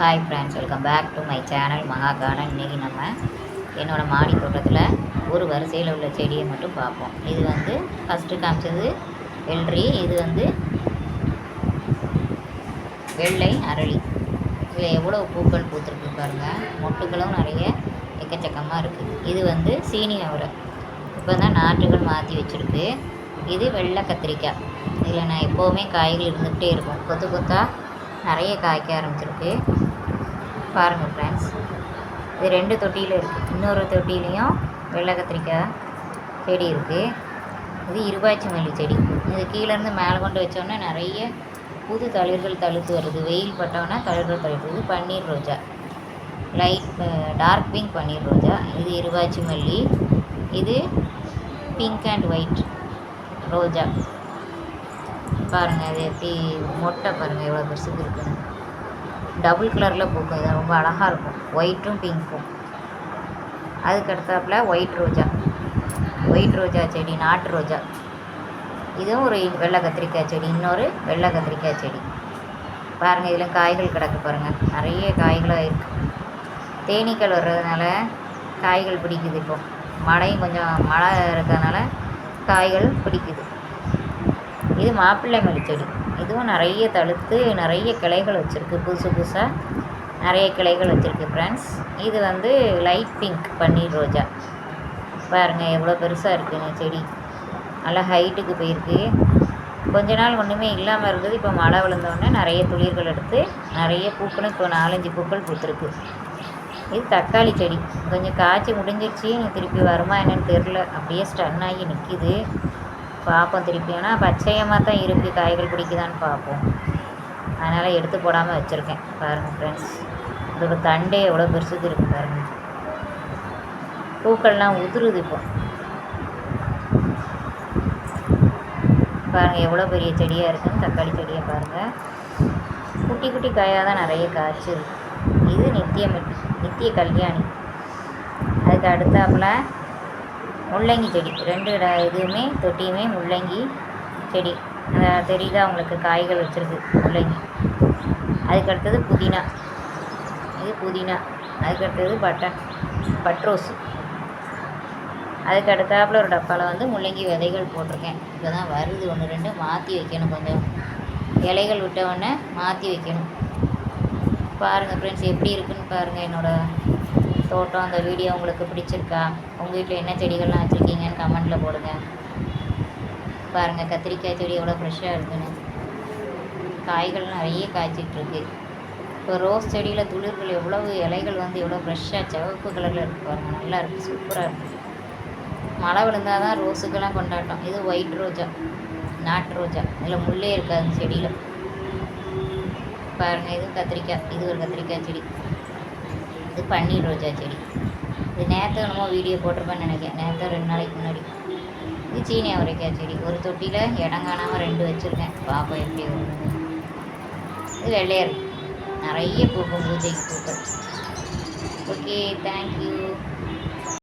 Hi friends welcome back to my channel Maha garden இன்றைக்கி நம்ம என்னோடய மாடி தோட்டத்தில் ஒரு வரிசையில் உள்ள செடியை மட்டும் பார்ப்போம். இது வந்து ஃபஸ்ட்டு காமிச்சது வெள்ளரி இது வந்து வெள்ளை அரளி. இதில் எவ்வளோ பூக்கள் பூத்துருக்கு பாருங்கள் மொட்டுகளும் நிறைய எக்கச்சக்கமாக இருக்குது இது வந்து சீனி அவரை. இப்போ தான் நாற்றுகள் மாற்றி வச்சுருக்கு. இது வெள்ளை கத்திரிக்காய். இதில் நான் எப்போவுமே காய்கள் இருந்துகிட்டே இருக்கும். கொத்து கொத்தாக நிறைய காய்க்க ஆரம்பிச்சிருக்கு. பாருங்கள் ஃப்ரெண்ட்ஸ் இது ரெண்டு தொட்டியில் இருக்குது இன்னொரு தொட்டிலையும் வெள்ளை கத்திரிக்காய் செடி இருக்குது இது இருபாய்ச்சி மல்லி செடி. இது கீழேருந்து மேலே கொண்டு வச்சோன்னே நிறைய புது தளிர்கள் தழுத்து வருது. வெயில் பட்டோன்னா தளிர்கள் தழுத்து இது பன்னீர் ரோஜா. லைட் டார்க் பிங்க் பன்னீர் ரோஜா. இது இருபாய்ச்சி மல்லி இது பிங்க் அண்ட் ஒயிட் ரோஜா. பாருங்கள் அது எப்படி மொட்டை பாருங்கள் எவ்வளோ பெருசுக்கு இருக்குன்னு டபுள் கலரில் பூக்கும் இது ரொம்ப அழகாக இருக்கும். ஒயிட்டும் பிங்க்கும் அதுக்கு அடுத்தாப்புல ஒயிட் ரோஜா. ஒயிட் ரோஜா செடி நாட்டு ரோஜா. இதுவும் ஒரு வெள்ளை கத்திரிக்காய் செடி. இன்னொரு வெள்ளை கத்திரிக்காய் செடி. பாருங்கள் இதில் காய்கள் கிடக்கு பாருங்கள் நிறைய காய்களாக இருக்குது தேனீக்கள் வர்றதுனால காய்கள் பிடிக்குது இப்போ. மழையும் கொஞ்சம் மழை இருக்கிறதுனால காய்கள் பிடிக்குது. இது மாப்பிள்ளை மல்லி செடி. இதுவும் நிறைய தழுத்து நிறைய கிளைகள் வச்சுருக்கு. புதுசு புதுசாக நிறைய கிளைகள் வச்சுருக்கு ஃப்ரெண்ட்ஸ் இது வந்து லைட் பிங்க் பன்னீர் ரோஜா. பாருங்கள் எவ்வளோ பெருசாக இருக்குங்க செடி. நல்லா ஹைட்டுக்கு போயிருக்கு. கொஞ்ச நாள் ஒன்றுமே இல்லாமல் இருந்தது. இப்போ மழை விழுந்தோடனே நிறைய துளிர்கள் எடுத்து நிறைய பூக்களும் இப்போ நாலஞ்சு பூக்கள் பூத்துருக்கு. இது தக்காளி செடி. கொஞ்சம் காய்ச்சி முடிஞ்சிருச்சு. திருப்பி வருமா என்னன்னு தெரில அப்படியே ஸ்டன் ஆகி நிற்கிது பார்ப்போம் திருப்பி. ஆனால் பச்சையமாக தான் இருக்குது காய்கள் பிடிக்குதான்னு பார்ப்போம் அதனால் எடுத்து போடாமல் வச்சுருக்கேன். பாருங்கள் ஃப்ரெண்ட்ஸ் இதோட தண்டே எவ்வளோ பெருசுக்கு இருக்குது பாருங்கள் பூக்கள்லாம் உதிருது இப்போ. பாருங்கள் எவ்வளோ பெரிய செடியாக இருக்குன்னு தக்காளி செடியை பாருங்கள் குட்டி குட்டி காயாக தான் நிறைய காய்ச்சிருக்கு. இது நித்திய நித்திய கல்யாணி. அதுக்கு அடுத்தாப்புல முள்ளங்கி செடி. ரெண்டு இதுவுமே தொட்டியுமே முள்ளங்கி செடி. தெரியுதா உங்களுக்கு? காய்கள் வச்சுருக்கு முள்ளங்கி. அதுக்கு அடுத்தது புதினா. இது புதினா. அதுக்கு அடுத்தது பட்டன் பட்ரோஸு அதுக்கு அடுத்தாப்புல ஒரு டப்பாவில் வந்து முள்ளங்கி விதைகள் போட்டிருக்கேன். இப்போ தான் வருது ஒன்று ரெண்டு. மாற்றி வைக்கணும் கொஞ்சம். இலைகள் விட்ட உடனே மாற்றி வைக்கணும். பாருங்கள் ஃப்ரெண்ட்ஸ் எப்படி இருக்குன்னு பாருங்கள் என்னோடய தோட்டம் அந்த வீடியோ உங்களுக்கு பிடிச்சிருக்கா? உங்கள் வீட்டில் என்ன செடிகள்லாம் வச்சுருக்கீங்கன்னு கமெண்ட்டில் போடுங்க. பாருங்கள் கத்திரிக்காய் செடி எவ்வளோ ஃப்ரெஷ்ஷாக இருக்குன்னு. காய்கள் நிறைய காய்ச்சிட்ருக்கு. இப்போ ரோஸ் செடியில் துளிர்கள் எவ்வளவு இலைகள் வந்து எவ்வளோ ஃப்ரெஷ்ஷாக சிவப்பு கலரில் இருக்கு பாருங்கள் நல்லா இருக்குது சூப்பராக இருக்குது மழை விழுந்தால் தான் ரோஸுக்கெல்லாம் கொண்டாட்டம். இது ஒயிட் ரோஜா நாட்டு ரோஜா. இதில் முள்ளே இருக்காது செடியில். பாருங்கள் இது கத்திரிக்காய் இது ஒரு கத்திரிக்காய் செடி. இது பன்னீர் ரோஜா செடி. இது நேற்று என்னமோ வீடியோ போட்டிருப்பேன்னு நினைக்கிறேன். நேற்று ரெண்டு நாளைக்கு முன்னாடி. இது சீனி அவரைக்காய் செடி. ஒரு தொட்டியில் இடம் காணாமல் ரெண்டு வச்சுருக்கேன். பாப்பா எப்படி ஒரு இது வெள்ளையர் நிறைய பூக்கும். பூஜைக்கு பூக்கள். Okay thank you